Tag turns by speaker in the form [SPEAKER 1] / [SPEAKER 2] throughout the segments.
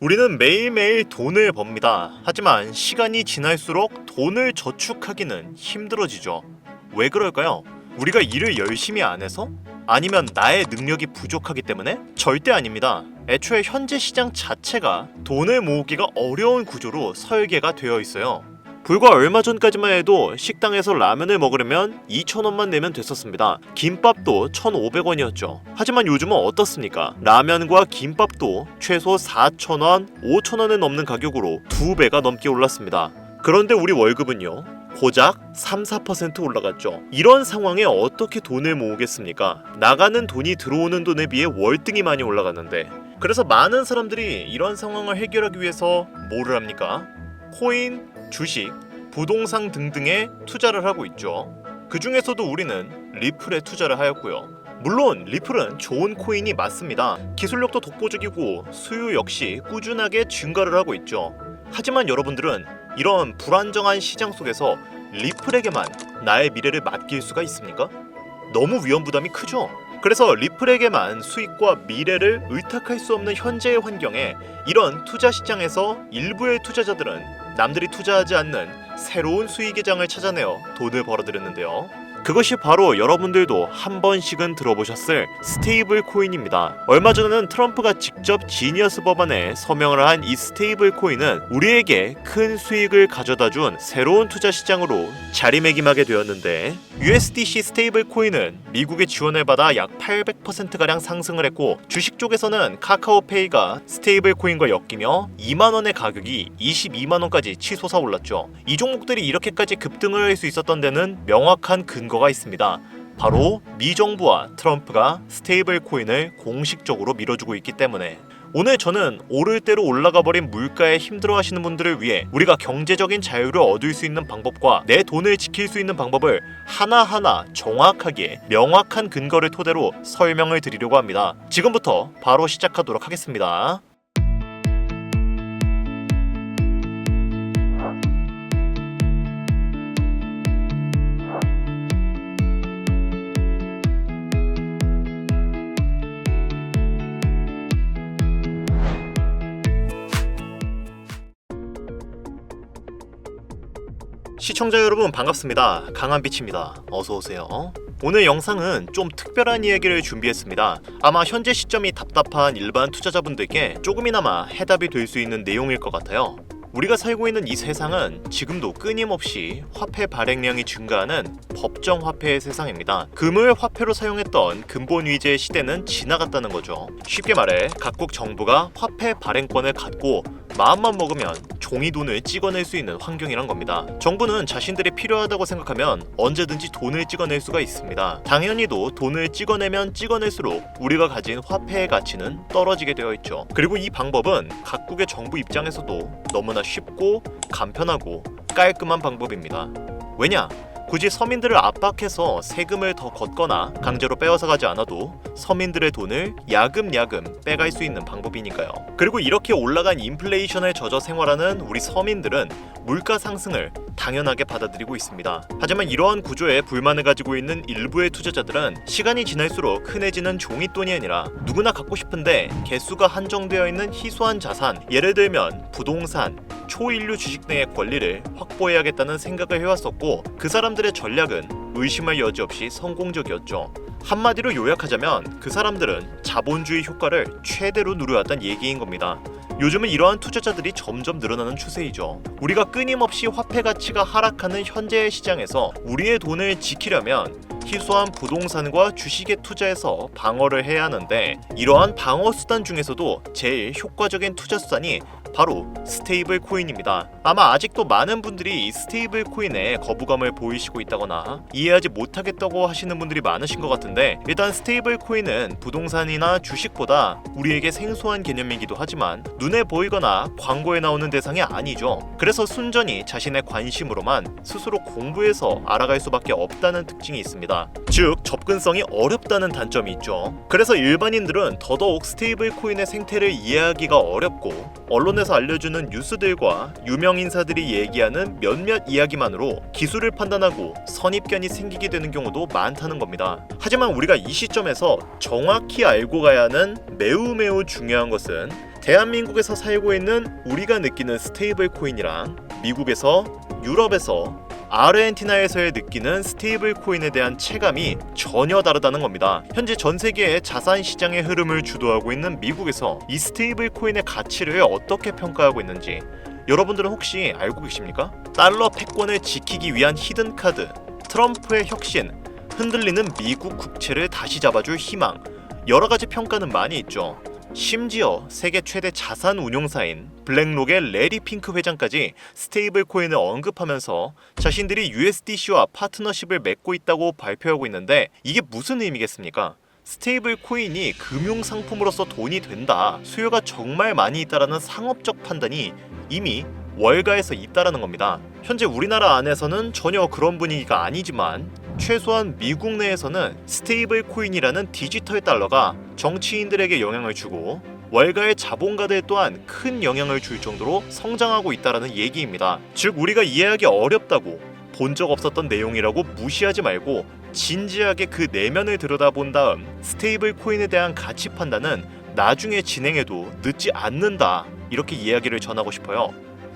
[SPEAKER 1] 우리는 매일매일 돈을 법니다. 하지만 시간이 지날수록 돈을 저축하기는 힘들어지죠. 왜 그럴까요? 우리가 일을 열심히 안 해서? 아니면 나의 능력이 부족하기 때문에? 절대 아닙니다. 애초에 현재 시장 자체가 돈을 모으기가 어려운 구조로 설계가 되어 있어요. 불과 얼마 전까지만 해도 식당에서 라면을 먹으려면 2,000원만 내면 됐었습니다. 김밥도 1,500원이었죠. 하지만 요즘은 어떻습니까? 라면과 김밥도 최소 4,000원, 5,000원에 넘는 가격으로 두 배가 넘게 올랐습니다. 그런데 우리 월급은요? 고작 3, 4% 올라갔죠. 이런 상황에 어떻게 돈을 모으겠습니까? 나가는 돈이 들어오는 돈에 비해 월등히 많이 올라갔는데. 그래서 많은 사람들이 이런 상황을 해결하기 위해서 뭐를 합니까? 코인, 주식, 부동산 등등에 투자를 하고 있죠. 그 중에서도 우리는 리플에 투자를 하였고요. 물론 리플은 좋은 코인이 맞습니다. 기술력도 독보적이고 수요 역시 꾸준하게 증가를 하고 있죠. 하지만 여러분들은 이런 불안정한 시장 속에서 리플에게만 나의 미래를 맡길 수가 있습니까? 너무 위험 부담이 크죠. 그래서 리플에게만 수익과 미래를 의탁할 수 없는 현재의 환경에 이런 투자 시장에서 일부의 투자자들은 남들이 투자하지 않는 새로운 수익의 장을 찾아내어 돈을 벌어들였는데요. 그것이 바로 여러분들도 한 번씩은 들어보셨을 스테이블 코인입니다. 얼마 전에는 트럼프가 직접 지니어스 법안에 서명을 한 이 스테이블 코인은 우리에게 큰 수익을 가져다 준 새로운 투자 시장으로 자리매김하게 되었는데 USDC 스테이블 코인은 미국의 지원을 받아 약 800%가량 상승을 했고 주식 쪽에서는 카카오페이가 스테이블 코인과 엮이며 2만 원의 가격이 22만 원까지 치솟아 올랐죠. 이 종목들이 이렇게까지 급등을 할 수 있었던 데는 명확한 근 거가 있습니다. 바로 미 정부와 트럼프가 스테이블 코인을 공식적으로 밀어주고 있기 때문에 오늘 저는 오를 대로 올라가 버린 물가에 힘들어 하시는 분들을 위해 우리가 경제적인 자유를 얻을 수 있는 방법과 내 돈을 지킬 수 있는 방법을 하나하나 정확하게 명확한 근거를 토대로 설명을 드리려고 합니다. 지금부터 바로 시작하도록 하겠습니다. 시청자 여러분 반갑습니다. 강한빛입니다. 어서 오세요. 오늘 영상은 좀 특별한 이야기를 준비했습니다. 아마 현재 시점이 답답한 일반 투자자분들께 조금이나마 해답이 될 수 있는 내용일 것 같아요. 우리가 살고 있는 이 세상은 지금도 끊임없이 화폐 발행량이 증가하는 법정 화폐의 세상입니다. 금을 화폐로 사용했던 근본 위제의 시대는 지나갔다는 거죠. 쉽게 말해 각국 정부가 화폐 발행권을 갖고 마음만 먹으면 종이 돈을 찍어낼 수 있는 환경이란 겁니다. 정부는 자신들이 필요하다고 생각하면 언제든지 돈을 찍어낼 수가 있습니다. 당연히도 돈을 찍어내면 찍어낼수록 우리가 가진 화폐의 가치는 떨어지게 되어 있죠. 그리고 이 방법은 각국의 정부 입장에서도 너무나 쉽고 간편하고 깔끔한 방법입니다. 왜냐? 굳이 서민들을 압박해서 세금을 더 걷거나 강제로 빼앗아 가지 않아도 서민들의 돈을 야금야금 빼갈 수 있는 방법이니까요. 그리고 이렇게 올라간 인플레이션을 젖어 생활하는 우리 서민들은 물가 상승을 당연하게 받아들이고 있습니다. 하지만 이러한 구조에 불만을 가지고 있는 일부의 투자자들은 시간이 지날수록 흔해지는 종이돈이 아니라 누구나 갖고 싶은데 개수가 한정되어 있는 희소한 자산, 예를 들면 부동산, 초인류 주식 등의 권리를 확보해야겠다는 생각을 해왔었고 그 사람 들의 전략은 의심할 여지 없이 성공적이었죠. 한마디로 요약하자면 그 사람들은 자본주의 효과를 최대로 누려왔다는 얘기인 겁니다. 요즘은 이러한 투자자들이 점점 늘어나는 추세이죠. 우리가 끊임없이 화폐 가치가 하락하는 현재의 시장에서 우리의 돈을 지키려면 희소한 부동산과 주식에 투자해서 방어를 해야 하는데 이러한 방어 수단 중에서도 제일 효과적인 투자 수단이 바로 스테이블 코인입니다. 아마 아직도 많은 분들이 이 스테이블 코인에 거부감을 보이시고 있다거나 이해하지 못하겠다고 하시는 분들이 많으신 것 같은데 일단 스테이블 코인은 부동산이나 주식보다 우리에게 생소한 개념이기도 하지만 눈에 보이거나 광고에 나오는 대상이 아니죠. 그래서 순전히 자신의 관심으로만 스스로 공부해서 알아갈 수밖에 없다는 특징이 있습니다. 즉 접근성이 어렵다는 단점이 있죠. 그래서 일반인들은 더더욱 스테이블 코인의 생태를 이해하기가 어렵고 언론 에서 알려주는 뉴스들과 유명 인사들이 얘기하는 몇몇 이야기만으로 기술을 판단하고 선입견이 생기게 되는 경우도 많다는 겁니다. 하지만 우리가 이 시점에서 정확히 알고 가야 하는 매우 매우 중요한 것은 대한민국에서 살고 있는 우리가 느끼는 스테이블 코인이랑 미국에서 유럽에서 아르헨티나에서의 느끼는 스테이블 코인에 대한 체감이 전혀 다르다는 겁니다. 현재 전 세계의 자산 시장의 흐름을 주도하고 있는 미국에서 이 스테이블 코인의 가치를 어떻게 평가하고 있는지 여러분들은 혹시 알고 계십니까? 달러 패권을 지키기 위한 히든 카드, 트럼프의 혁신, 흔들리는 미국 국채를 다시 잡아줄 희망, 여러 가지 평가는 많이 있죠. 심지어 세계 최대 자산 운용사인 블랙록의 레리 핑크 회장까지 스테이블 코인을 언급하면서 자신들이 USDC와 파트너십을 맺고 있다고 발표하고 있는데 이게 무슨 의미겠습니까? 스테이블 코인이 금융 상품으로서 돈이 된다. 수요가 정말 많이 있다라는 상업적 판단이 이미 월가에서 있다라는 겁니다. 현재 우리나라 안에서는 전혀 그런 분위기가 아니지만 최소한 미국 내에서는 스테이블 코인이라는 디지털 달러가 정치인들에게 영향을 주고 월가의 자본가들 또한 큰 영향을 줄 정도로 성장하고 있다라는 얘기입니다. 즉 우리가 이해하기 어렵다고 본 적 없었던 내용이라고 무시하지 말고 진지하게 그 내면을 들여다본 다음 스테이블 코인에 대한 가치 판단은 나중에 진행해도 늦지 않는다 이렇게 이야기를 전하고 싶어요.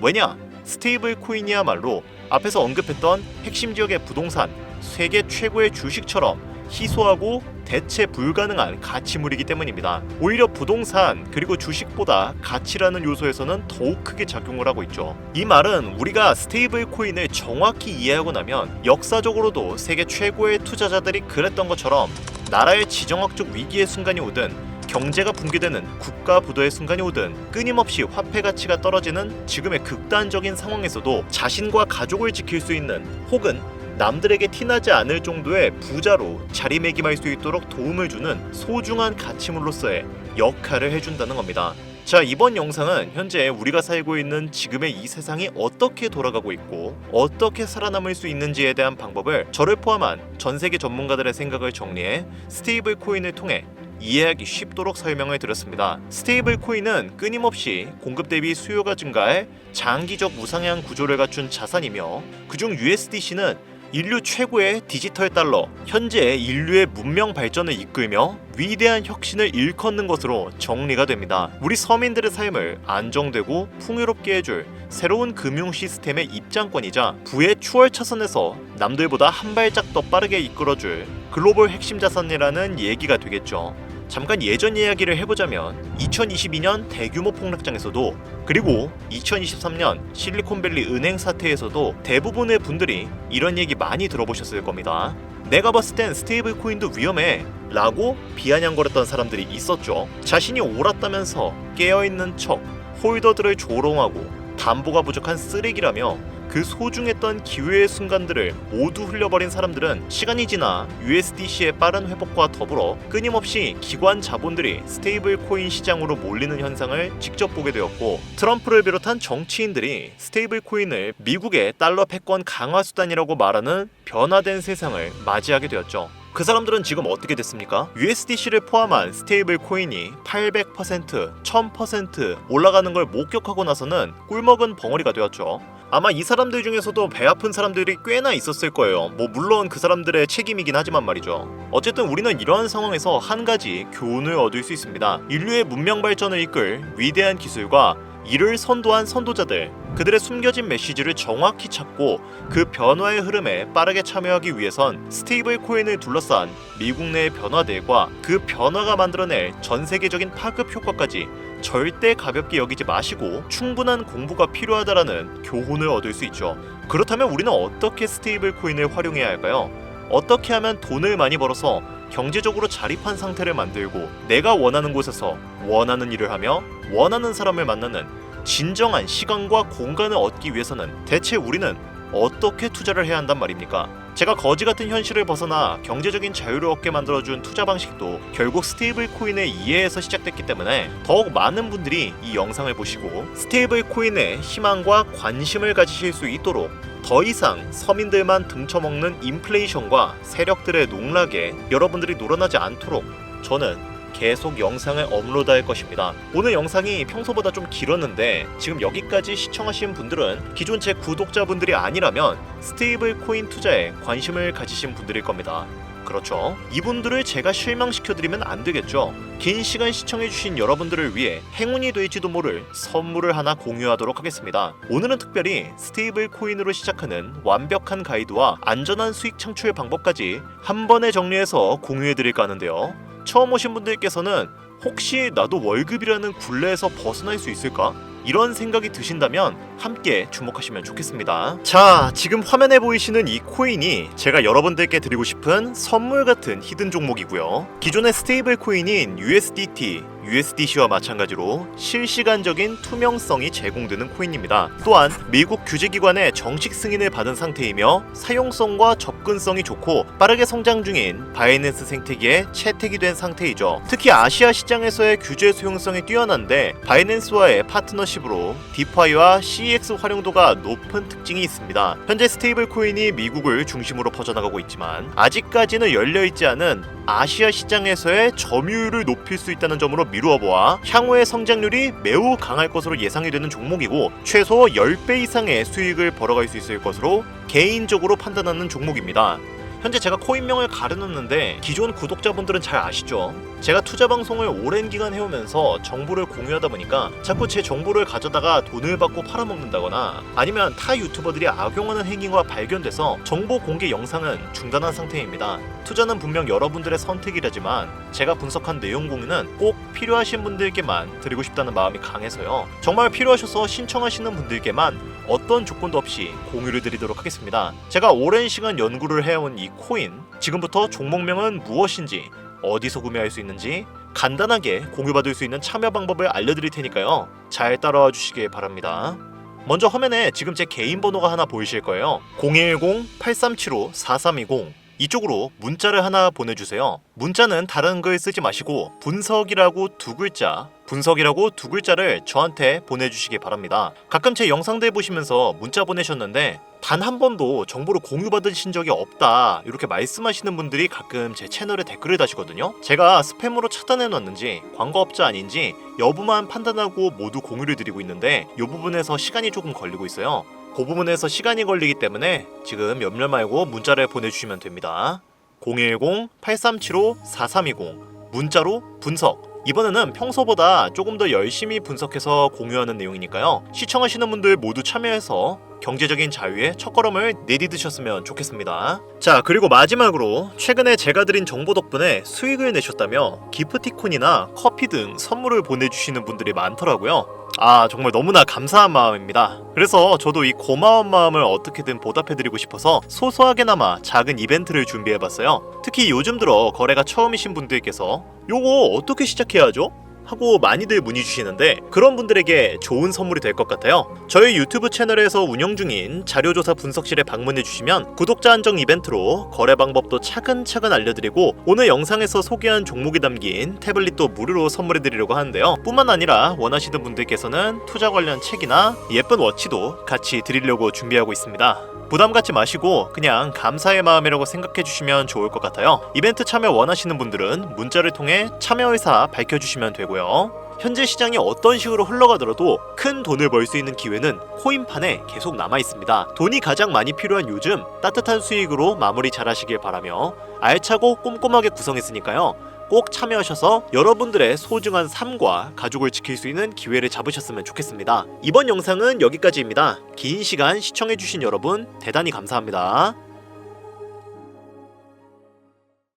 [SPEAKER 1] 왜냐? 스테이블 코인이야말로 앞에서 언급했던 핵심 지역의 부동산, 세계 최고의 주식처럼 희소하고 대체 불가능한 가치물이기 때문입니다. 오히려 부동산 그리고 주식보다 가치라는 요소에서는 더욱 크게 작용을 하고 있죠. 이 말은 우리가 스테이블 코인을 정확히 이해하고 나면 역사적으로도 세계 최고의 투자자들이 그랬던 것처럼 나라의 지정학적 위기의 순간이 오든 경제가 붕괴되는 국가 부도의 순간이 오든 끊임없이 화폐 가치가 떨어지는 지금의 극단적인 상황에서도 자신과 가족을 지킬 수 있는 혹은 남들에게 티나지 않을 정도의 부자로 자리매김할 수 있도록 도움을 주는 소중한 가치물로서의 역할을 해준다는 겁니다. 자, 이번 영상은 현재 우리가 살고 있는 지금의 이 세상이 어떻게 돌아가고 있고 어떻게 살아남을 수 있는지에 대한 방법을 저를 포함한 전 세계 전문가들의 생각을 정리해 스테이블 코인을 통해 이해하기 쉽도록 설명을 드렸습니다. 스테이블 코인은 끊임없이 공급 대비 수요가 증가해 장기적 우상향 구조를 갖춘 자산이며 그중 USDC는 인류 최고의 디지털 달러, 현재 인류의 문명 발전을 이끌며 위대한 혁신을 일컫는 것으로 정리가 됩니다. 우리 서민들의 삶을 안정되고 풍요롭게 해줄 새로운 금융 시스템의 입장권이자 부의 추월 차선에서 남들보다 한 발짝 더 빠르게 이끌어줄 글로벌 핵심 자산이라는 얘기가 되겠죠. 잠깐 예전 이야기를 해보자면 2022년 대규모 폭락장에서도 그리고 2023년 실리콘밸리 은행 사태에서도 대부분의 분들이 이런 얘기 많이 들어보셨을 겁니다. 내가 봤을 땐 스테이블 코인도 위험해 라고 비아냥거렸던 사람들이 있었죠. 자신이 옳았다면서 깨어있는 척 홀더들을 조롱하고 담보가 부족한 쓰레기라며 그 소중했던 기회의 순간들을 모두 흘려버린 사람들은 시간이 지나 USDC의 빠른 회복과 더불어 끊임없이 기관 자본들이 스테이블 코인 시장으로 몰리는 현상을 직접 보게 되었고 트럼프를 비롯한 정치인들이 스테이블 코인을 미국의 달러 패권 강화 수단이라고 말하는 변화된 세상을 맞이하게 되었죠. 그 사람들은 지금 어떻게 됐습니까? USDC를 포함한 스테이블 코인이 800%, 1000% 올라가는 걸 목격하고 나서는 꿀먹은 벙어리가 되었죠. 아마 이 사람들 중에서도 배 아픈 사람들이 꽤나 있었을 거예요. 뭐 물론 그 사람들의 책임이긴 하지만 말이죠. 어쨌든 우리는 이러한 상황에서 한 가지 교훈을 얻을 수 있습니다. 인류의 문명 발전을 이끌 위대한 기술과 이를 선도한 선도자들 그들의 숨겨진 메시지를 정확히 찾고 그 변화의 흐름에 빠르게 참여하기 위해선 스테이블 코인을 둘러싼 미국 내의 변화들과 그 변화가 만들어낼 전 세계적인 파급 효과까지 절대 가볍게 여기지 마시고 충분한 공부가 필요하다라는 교훈을 얻을 수 있죠. 그렇다면 우리는 어떻게 스테이블 코인을 활용해야 할까요? 어떻게 하면 돈을 많이 벌어서 경제적으로 자립한 상태를 만들고 내가 원하는 곳에서 원하는 일을 하며 원하는 사람을 만나는 진정한 시간과 공간을 얻기 위해서는 대체 우리는 어떻게 투자를 해야 한단 말입니까? 제가 거지 같은 현실을 벗어나 경제적인 자유를 얻게 만들어준 투자 방식도 결국 스테이블 코인의 이해에서 시작됐기 때문에 더욱 많은 분들이 이 영상을 보시고 스테이블 코인에 희망과 관심을 가지실 수 있도록 더 이상 서민들만 등쳐먹는 인플레이션과 세력들의 농락에 여러분들이 놀아나지 않도록 저는 계속 영상을 업로드할 것입니다. 오늘 영상이 평소보다 좀 길었는데 지금 여기까지 시청하신 분들은 기존 제 구독자분들이 아니라면 스테이블 코인 투자에 관심을 가지신 분들일 겁니다. 그렇죠. 이분들을 제가 실망시켜드리면 안 되겠죠. 긴 시간 시청해주신 여러분들을 위해 행운이 될지도 모를 선물을 하나 공유하도록 하겠습니다. 오늘은 특별히 스테이블 코인으로 시작하는 완벽한 가이드와 안전한 수익 창출 방법까지 한 번에 정리해서 공유해드릴까 하는데요. 처음 오신 분들께서는 혹시 나도 월급이라는 굴레에서 벗어날 수 있을까? 이런 생각이 드신다면 함께 주목하시면 좋겠습니다. 자, 지금 화면에 보이시는 이 코인이 제가 여러분들께 드리고 싶은 선물 같은 히든 종목이고요. 기존의 스테이블 코인인 USDT, USDC와 마찬가지로 실시간적인 투명성이 제공되는 코인입니다. 또한 미국 규제기관의 정식 승인을 받은 상태이며 사용성과 접근성이 좋고 빠르게 성장 중인 바이낸스 생태계에 채택이 된 상태이죠. 특히 아시아 시장에서의 규제 수용성이 뛰어난데 바이낸스와의 파트너십으로 디파이와 CEX 활용도가 높은 특징이 있습니다. 현재 스테이블 코인이 미국을 중심으로 퍼져나가고 있지만 아직까지는 열려 있지 않은 아시아 시장에서의 점유율을 높일 수 있다는 점으로 미루어 보아 향후의 성장률이 매우 강할 것으로 예상이 되는 종목이고 최소 10배 이상의 수익을 벌어갈 수 있을 것으로 개인적으로 판단하는 종목입니다. 현재 제가 코인명을 가려놨는데 기존 구독자분들은 잘 아시죠? 제가 투자 방송을 오랜 기간 해오면서 정보를 공유하다 보니까 자꾸 제 정보를 가져다가 돈을 받고 팔아먹는다거나 아니면 타 유튜버들이 악용하는 행위가 발견돼서 정보 공개 영상은 중단한 상태입니다. 투자는 분명 여러분들의 선택이라지만 제가 분석한 내용 공유는 꼭 필요하신 분들께만 드리고 싶다는 마음이 강해서요. 정말 필요하셔서 신청하시는 분들께만 어떤 조건도 없이 공유를 드리도록 하겠습니다. 제가 오랜 시간 연구를 해온 이 코인, 지금부터 종목명은 무엇인지, 어디서 구매할 수 있는지 간단하게 공유받을 수 있는 참여 방법을 알려드릴 테니까요. 잘 따라와 주시길 바랍니다. 먼저 화면에 지금 제 개인 번호가 하나 보이실 거예요. 010-8375-4320 이쪽으로 문자를 하나 보내주세요. 문자는 다른 글 쓰지 마시고 분석이라고 두 글자, 분석이라고 두 글자를 저한테 보내주시기 바랍니다. 가끔 제 영상들 보시면서 문자 보내셨는데 단 한 번도 정보를 공유받으신 적이 없다 이렇게 말씀하시는 분들이 가끔 제 채널에 댓글을 다시거든요. 제가 스팸으로 차단해 놨는지 광고업자 아닌지 여부만 판단하고 모두 공유를 드리고 있는데 이 부분에서 시간이 조금 걸리고 있어요. 그 부분에서 시간이 걸리기 때문에 지금 염려 말고 문자를 보내주시면 됩니다. 010-8375-4320 문자로 분석 이번에는 평소보다 조금 더 열심히 분석해서 공유하는 내용이니까요. 시청하시는 분들 모두 참여해서 경제적인 자유의 첫걸음을 내디드셨으면 좋겠습니다. 자, 그리고 마지막으로 최근에 제가 드린 정보 덕분에 수익을 내셨다며 기프티콘이나 커피 등 선물을 보내주시는 분들이 많더라고요. 아, 정말 너무나 감사한 마음입니다. 그래서 저도 이 고마운 마음을 어떻게든 보답해드리고 싶어서 소소하게나마 작은 이벤트를 준비해봤어요. 특히 요즘 들어 거래가 처음이신 분들께서 요거 어떻게 시작해야 하죠? 하고 많이들 문의 주시는데 그런 분들에게 좋은 선물이 될 것 같아요. 저희 유튜브 채널에서 운영 중인 자료조사 분석실에 방문해 주시면 구독자 한정 이벤트로 거래 방법도 차근차근 알려드리고 오늘 영상에서 소개한 종목이 담긴 태블릿도 무료로 선물해 드리려고 하는데요. 뿐만 아니라 원하시는 분들께서는 투자 관련 책이나 예쁜 워치도 같이 드리려고 준비하고 있습니다. 부담 갖지 마시고 그냥 감사의 마음이라고 생각해 주시면 좋을 것 같아요. 이벤트 참여 원하시는 분들은 문자를 통해 참여 의사 밝혀주시면 되 고요. 현재 시장이 어떤 식으로 흘러가더라도 큰 돈을 벌 수 있는 기회는 코인판에 계속 남아 있습니다. 돈이 가장 많이 필요한 요즘 따뜻한 수익으로 마무리 잘 하시길 바라며 알차고 꼼꼼하게 구성했으니까요. 꼭 참여하셔서 여러분들의 소중한 삶과 가족을 지킬 수 있는 기회를 잡으셨으면 좋겠습니다. 이번 영상은 여기까지입니다. 긴 시간 시청해주신 여러분 대단히 감사합니다.